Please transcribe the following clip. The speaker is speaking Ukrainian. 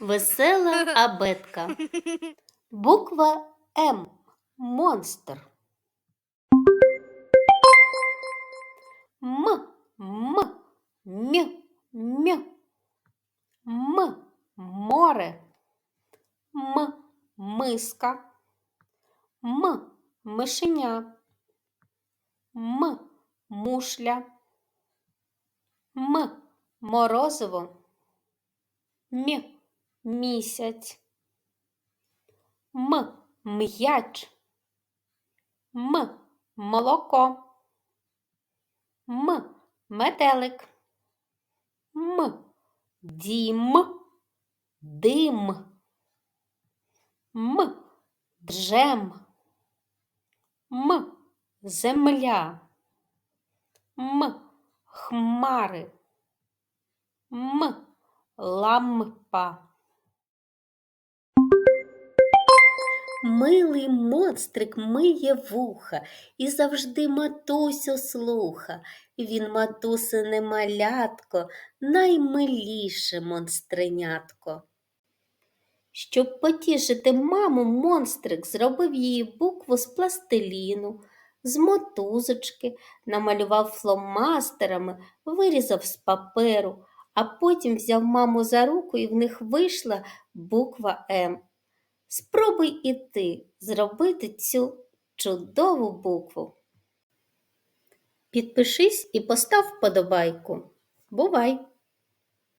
Весела абетка. Буква М. Монстр. М. М. М. М. М. Море. М. Миска. М. Мишеня. М. Мушля. М. Морозиво. М. Місяць. М. М'яч. М. Молоко. М. Метелик. М. Дім. Дим. М. Джем. М. Земля. М. Хмари. М. Лампа. Милий монстрик миє вуха і завжди матусю слуха. Він матусине малятко, наймиліше монстренятко. Щоб потішити маму, монстрик зробив її букву з пластиліну, з мотузочки, намалював фломастерами, вирізав з паперу, а потім взяв маму за руку і в них вийшла буква М. Спробуй і ти зробити цю чудову букву. Підпишись і постав вподобайку. Бувай!